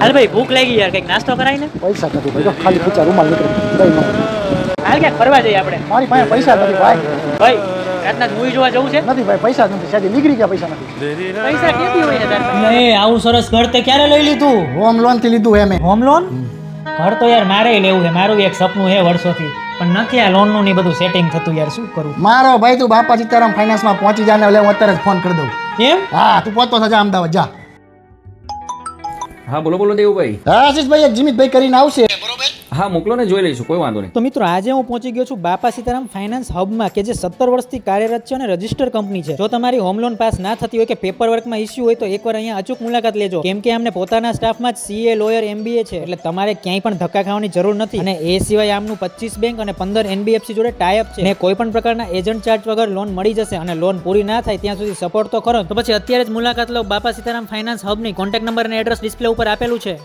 હાલ ભાઈ ભૂખ લાગી યાર કંઈક નાસ્તો કરાય ને? પૈસા નથી ભાઈ ખાલી ખીચા રૂમાલ નીકળી. હાલ ક્યાંક ફરવા જઈએ આપણે? મારી પાસે પૈસા નથી ભાઈ. ભાઈ રાતના મૂવી જોવા જવું છે? નથી ભાઈ પૈસા નથી. સાહેબ નીકળી ગયા પૈસા નથી. પૈસા ક્યાંથી હોય ને નહીં એ આવું સરસ ઘર તે ક્યારે લઈ લીધું? હોમ લોનથી લીધું એમ હોમ. લોન ઘર તો યાર મારે લેવું છે. મારું એક સપનું છે વર્ષોથી. પણ નથી આ લોનનું ને બધું સેટિંગ થતું યાર. શું કરું? મારો ભાઈ તું બાપા સીતારામ ફાઇનાન્સમાં પહોંચી જાને એટલે હું અત્યારે જ ફોન કરી દઉં. એમ? હા તું પહોંચતો થશે અમદાવાદ જા. હા બોલો બોલો દેવુભાઈ. હા આશીષભાઈ એક જીમિતભાઈ કરીને આવશે. હા, મોકલો ને, જોઈ લઈશું, કોઈ વાંધો નહીં. તો મિત્રો, આજે હું પહોંચી ગયો છું બાપા સીતારામ ફાઇનાન્સ હબમાં, કે જે સત્તર વર્ષથી કાર્યરત છે અને રજિસ્ટર કંપની છે. જો તમારી હોમ લોન પાસ ના થતી હોય કે પેપર વર્કમાં ઇસ્યુ હોય, તો એકવાર અહીંયા અચૂક મુલાકાત લેજો. કેમ કે અમને પોતાના સ્ટાફમાં જ સીએ લોયર એમબીએ છે, એટલે તમારે ક્યાંય પણ ધક્કા ખાવાની જરૂર નથી. અને એ સિવાય આમનું પચીસ બેંક અને પંદર એનબીએફસી જોડે ટાઈઅપ છે. ને કોઈ પણ પ્રકારના એજન્ટ ચાર્જ વગર લોન મળી જશે અને લોન પૂરી ના થાય, ત્યાં સુધી સપોર્ટ તો ખરો તો પછી અત્યારે જ મુલાકાત લો બાપા સીતારામ ફાઇનાન્સ હબની. કોન્ટેક્ટ નંબર અને એડ્રેસ ડિસ્પ્લે ઉપર આપેલું છે.